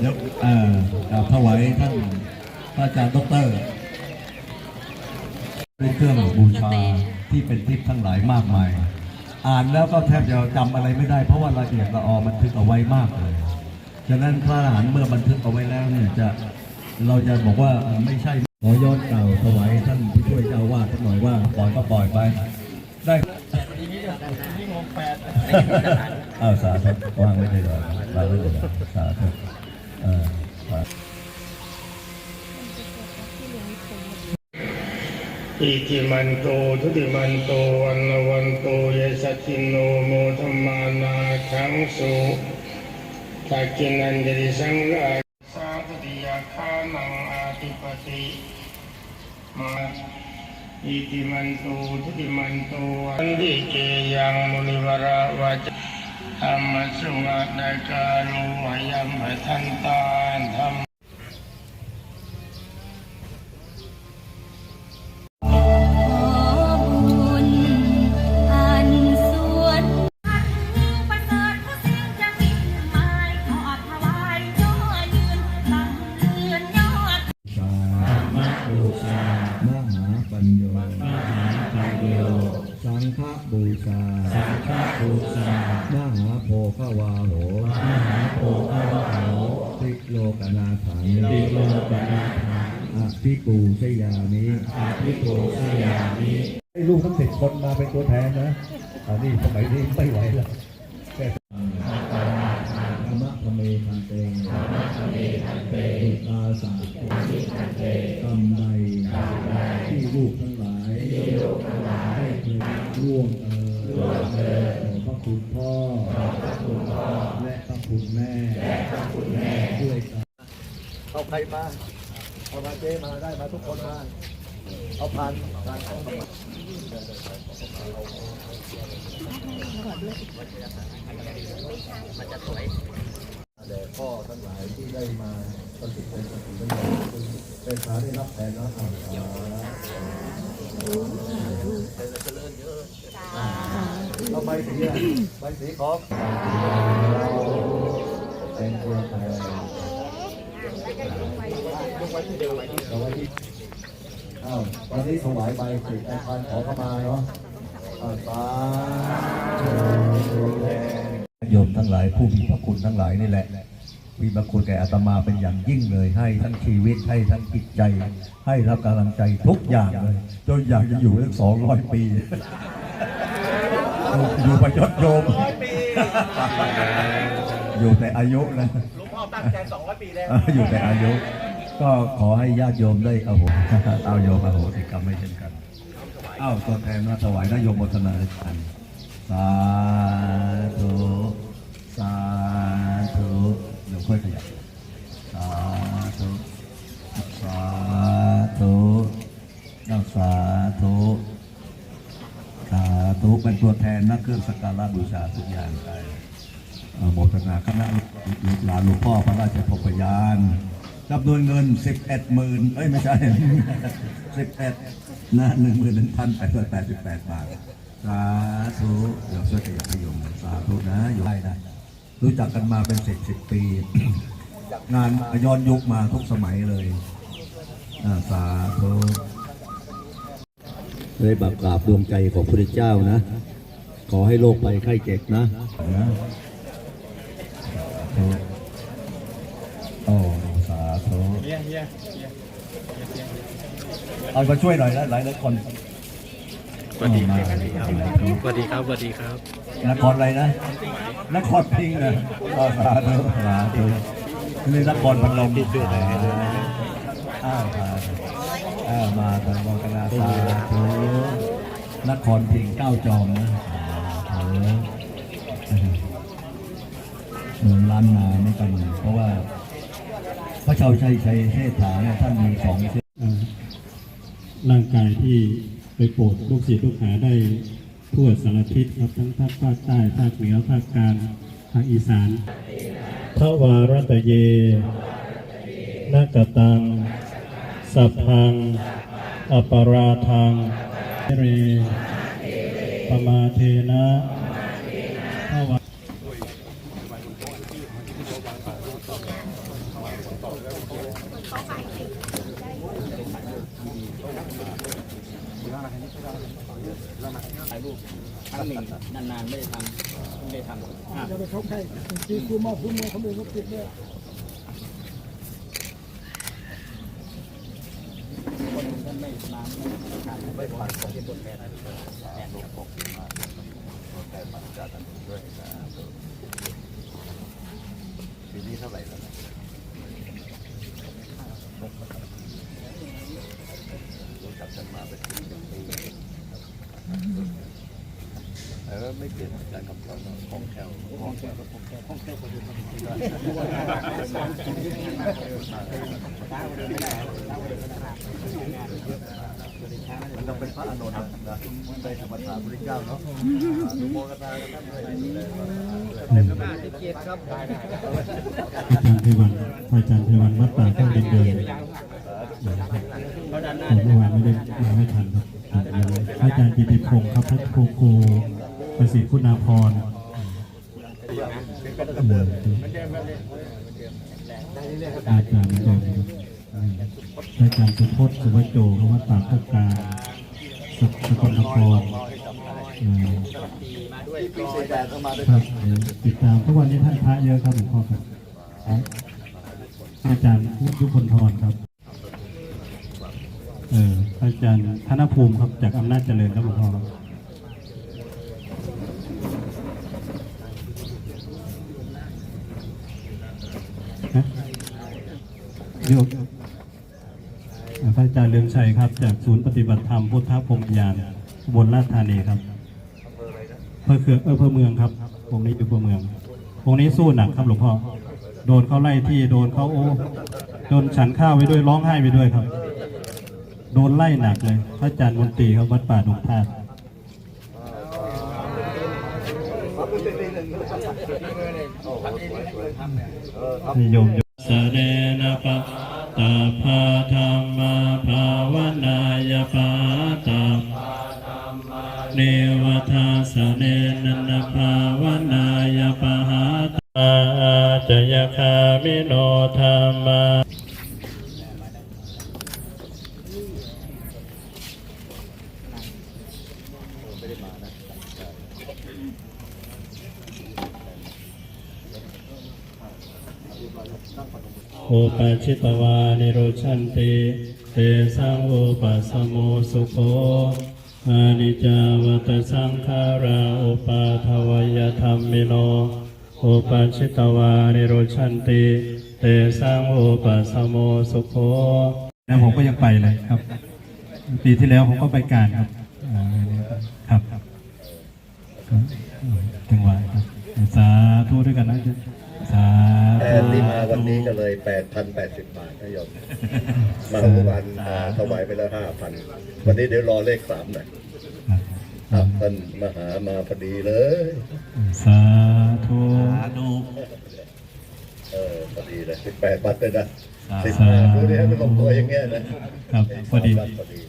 านาทีเดี๋ยวเอ่อกราบถวายท่านพระอาจารย์ดอกเตอรด้วยเครื่องบูชาที่เป็นทิพย์ทั้งหลายมากมาย อ่านแล้วก็แทบจะจำอะไรไม่ได้ เพราะว่าละเอียดละออบันทึกเอาไว้มากเลย ฉะนั้นพระอรหันต์เมื่อบันทึกเอาไว้แล้วเนี่ยจะเราจะบอกว่าเอ่อไม่ใช่ขอย้อนเกล่าวถวายท่านผู้ช่วยเจ้าอาวาดสักหน่อยว่าปล่อยก็ปล่อยไป ได้อ้าวสาธุวางไว้เลยก่อนวางไว้เลยก่อนสาธุเอิติมันโตทุติมันโตวันละวันโตเยสัจินโนโมธรรมานาคังสุทักกินันจริสังฆาสาธุติยาคานังอาติปติมาอิติมันโตทุติมันโตวันดิเกยังมุนิวราวาจ ธรรมสุงานาการุหยัมหทันตานธรรม งฆบูชามหาโพคาวาโหมหาโพคาวาโหติโลกนาถังติโลกนาถังอภิปูชยามิอภิปูชยามิให้ลูกทั้งสิบคนมาเป็นตัวแทนนะอันนี้สมัยนี้ไม่ไหวแล้วแค่ธรรมะธรรมเมทันเตธรรมะธรรมเมทันเตตุตาสาธุทันเตกำไรที่ลูกทั้งหลายที่ลูกทั้งหลายได้เคยร่วมเอ่อ คุณพ่อขอบพระคุณพ่อ และพระคุณแม่และคุณแม่ด้วยกันเอาใครมา เอามาเจมาได้มาทุกคนมา เอาพันพันของแด่พ่อทั้งหลายที่ได้มาประสิทธิ์เป็นสติปัญญาเป็นสาได้รับแทนนะอ่า เอาใบสีอะใบสีของเป็นตัวแทนเอาไว้ที่อ้าววันนี้ถวายใบสีแทนพันขอเข้ามาเนาะสาธุโยมทั้งหลายผู้มีพระคุณทั้งหลายนี่แหละมีพระคุณแก่อาตมาเป็นอย่างยิ่งเลย ให้ทั้งชีวิตให้ทั้งจิตใจ ให้รับกำลังใจทุกอย่างเลย จนอยากจะอยู่ตั้งสองร้อยปี อยู่ประยศโยมอยู่แต่อายุนะ หลวงพ่อตั้งใจ200ปีแล้ว อยู่แต่อายุ ก็ขอให้ญาติโยมได้เอาโหเอาโยมเอาโหสิกรรมไม่เช่นกันอ้าวตัวแทนมาถวายนโยมโมทนากันสาธุสาธุเดี๋ยวค่อยขยับสาธุสาธุน้าสาธุสา ธุเป็นตัวแทนนะเครื่องสักการะบูชาทุกอย่างไปเอ่อโมทนาคณะลูกหลานหลวงพ่อพระราชพกยานจำนวนเงิน 11หมื่นเอ้ย ไม่ใช่ 11นะหนึ่งหมื่นหนึ่งพันแปดร้อยแปดสิบแปดบาท สาธุเดี๋ยวช่วยขยับขยมสาธุนะอยู่ได้นะ รู้จักกันมาเป็นสิบสิบปี งานย้อนยุคมาทุกสมัยเลย สาธุ เลยบับกราบดวงใจของพระพุทธเจ้านะ ขอให้โรคไปไข้เจ็บนะนะธุโอ้สาธุเฮียเฮียเอามาช่วยหน่อยนะหลายหลายคนสวัสดีมาครับสวัสดีครับสวัสดีครับ นครอะไรนะ นครพิงค์นะอ๋อสาธุสาธุนี่นครพนมอ้าวสาธุ อ้าวมาทางวังกนาสาธุนครพิงเก้าจอมนะสาธุเมืองล้านนาไม่กันเพราะว่า พระเจ้าชัยชัยเทศถาเนี่ยท่านมีสองเส้นเอ่อร่างกายที่ไปโปรดลูกศิษย์ลูกหาได้ทั่วสารทิศครับทั้งภาคภาคใต้ภาคเหนือภาคกลางภาคอีสานทวารตะเยนากตัง สัพพัง อปราทังเรปมาเทนะงนึ่งานๆไม่ได้ทำไม่ได้ทำจะไปชกให้ที่คู่มอบคู่มือเขาเองก็ติดเนี่ย ปีนี้เท่าไหร่แล้ว รู้จักกันมาเป็นสิบปีเออ ไม่เปลี่ยนการคำสอนของแถวของแถวของแถวของแถวคนเดียวมันต้องเป็นพระอนุนนะไปธรรมศาสตร์พระเจ้าเนาะดูโมกตาท่านด้วยเป็นพระอาทิตย์ครับอาจารย์เทวันพระอาจารย์เทวันวัดป่าข้างดินเดินผมเมื่อวานไม่ได้มาไม่ทันครับพระอาจารย์กิติพงศ์ครับพระครูครู ประสิทธิ์คุณาพรอาจารย์อนเดิมครับพระอาจารย์สุพจน์สุวัจโจครับวัดป่าข้ากลางสสกลนครเออปีเสดาเข้ามาด้วยครับติดตามทุกวันนี้ท่านพระเยอะครับหลวงพ่อครับอาจารย์ยุพลทรครับเอออาจารย์ธนภูมิครับจากอำนาจเจริญครับหลวงพ่อครับฮะ เดี๋ยวพระอาจารย์เลืองชัยครับ จากศูนย์ปฏิบัติธรรมพุทธพยานอุบนราชธานีครับอำเภอเขือเอออำเภอเมืองครับวงนี้อยู่อำเภอเมืองวงนี้สู้หนักครับหลวงพ่อโดนเขาไล่ที่โดนเขาโอ้โดนฉันข้าวไปด้วยร้องไห้ไปด้วยครับ โดนไล่หนักเลย พระอาจารย์มนตรีครับวัดป่าดงธาตุนิยม เนนะปะตาภาธรรมาภาวนายปาตาเนวทาสเนนันภาวนายปหาตาจยคามิโนธรรมา โอปัชิตวานิโรชันติเตสังโอปัสโมสุโขอานิจาวตสังขาราอุปาทวยธรรมิโนอุปัชิตวานิโรชันติเตสังโอปัสโมสุโขแล้วผมก็ยังไปเลยครับ ปีที่แล้วผมก็ไปการครับครับจังหวะครับสาธุด้วยกันนะสา แทธุนที่มาวันนี้ก็เลย8,080 บาทนะโยมมาเมื่อวานอ่าถวายไปแล้ว5,000 วันนี้เดี๋ยวรอเลขสามหน่อยครับท่านมหามาพอดีเลย สาธุเออพอดีเลย18บาทเลยนะสาสิบธุบาทดูดิให้มันลงตัวอย่างเงี้ยนะครับพอดีพอดี